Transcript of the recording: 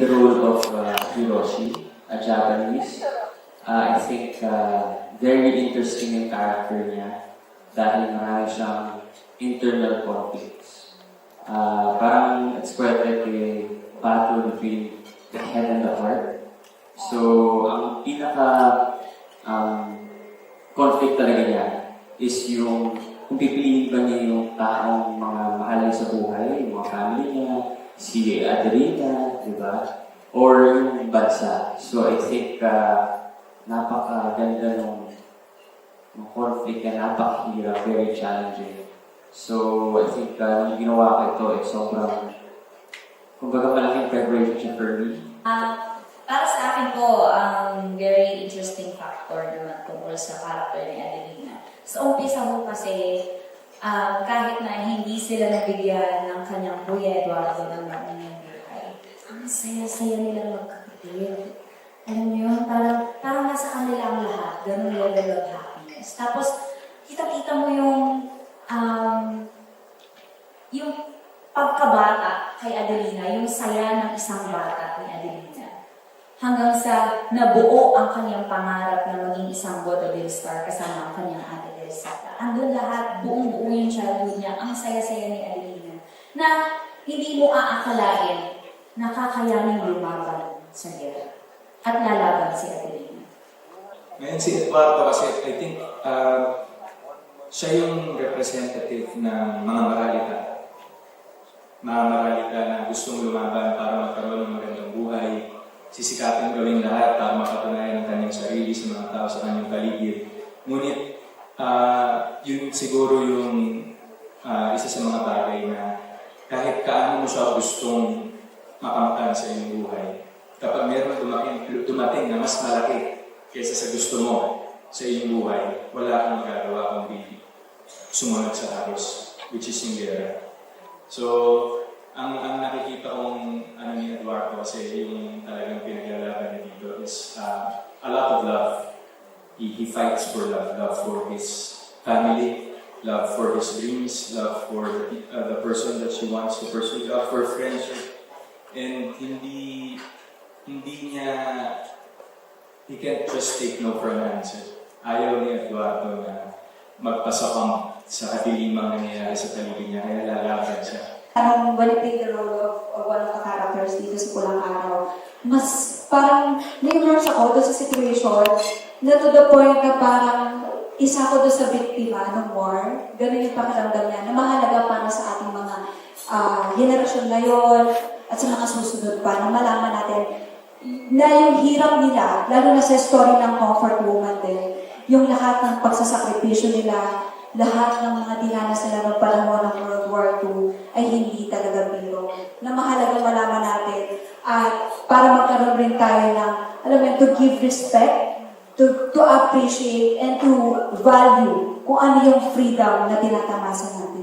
the role of uh, Hiroshi, a Japanese. Uh, I think uh, very interesting yung character niya dahil marami siyang internal conflicts. Uh, parang it's quite like a battle between the head and the heart. So, ang pinaka um, conflict talaga niya is yung kung pipiliin ba niya yung taong mga mahal sa buhay, yung mga family si Adelina, di ba? Or yung bansa. So I think uh, napakaganda nung, nung conflict na napakahirap, very challenging. So I think uh, yung ginawa ko ito ay sobrang kumbaga malaking preparation for me. Ah, para sa akin po, ang very interesting factor naman tungkol sa character ni Adelina. Sa umpisa mo kasi, um, kahit na hindi sila nabigyan ng kanyang Kuya Eduardo ng maunang buhay, ang saya-saya nilang magkakapatid. Alam mo parang, parang nasa kanila ang lahat, ganun level of happiness. Tapos, kita-kita mo yung, um, yung pagkabata kay Adelina, yung saya ng isang bata ni Adelina. Hanggang sa nabuo ang kanyang pangarap na maging isang vaudeville star kasama ang kanyang ate Teresita. Andun lahat, buong-buo yung childhood niya, ang saya-saya ni Adelina. Na hindi mo aakalain na kakayanin lumaban sa gera. At lalaban si Adelina. Ngayon si Eduardo kasi I think uh, siya yung representative ng mga maralita. Mga maralita na gustong lumaban para magkaroon ng magandang buhay, sisikapin gawin lahat para mapatunayan ang kanyang sarili sa mga tao sa kanyang paligid. Ngunit uh, yun siguro yung uh, isa sa mga bagay na kahit kaano mo siya gustong makamtan sa iyong buhay, kapag meron dumating, dumating na mas malaki kaysa sa gusto mo sa iyong buhay, wala kang magagawa kundi sumunod sa arrows, which is yung gera. So, ang, ang nakikita kong ano ni Eduardo kasi yung talagang pinaglalaban niya dito is uh, a lot of love. He, he fights for love, love for his family, love for his dreams, love for the, uh, the person that she wants to pursue, love for friendship. And hindi hindi niya he can't just take no for an answer. Ayaw ni Eduardo na magpasakang sa katilimang nangyayari sa paligid niya, kaya siya. Parang played the role of, of one of the characters dito sa Pulang Araw, mas parang na-immerse ako doon sa situation na to the point na parang isa ko doon sa biktima ng war. Ganun yung pakiramdam niya na mahalaga para sa ating mga ah, henerasyon ngayon at sa mga susunod pa na malaman natin na yung hirap nila, lalo na sa story ng comfort woman din, yung lahat ng pagsasakripisyo nila, lahat ng mga dinanas nila ng panahon ng World War II ay hindi talaga biro. Na mahalagang malaman natin at para magkaroon rin tayo ng, alam mo to give respect, to, to appreciate, and to value kung ano yung freedom na tinatamasa natin.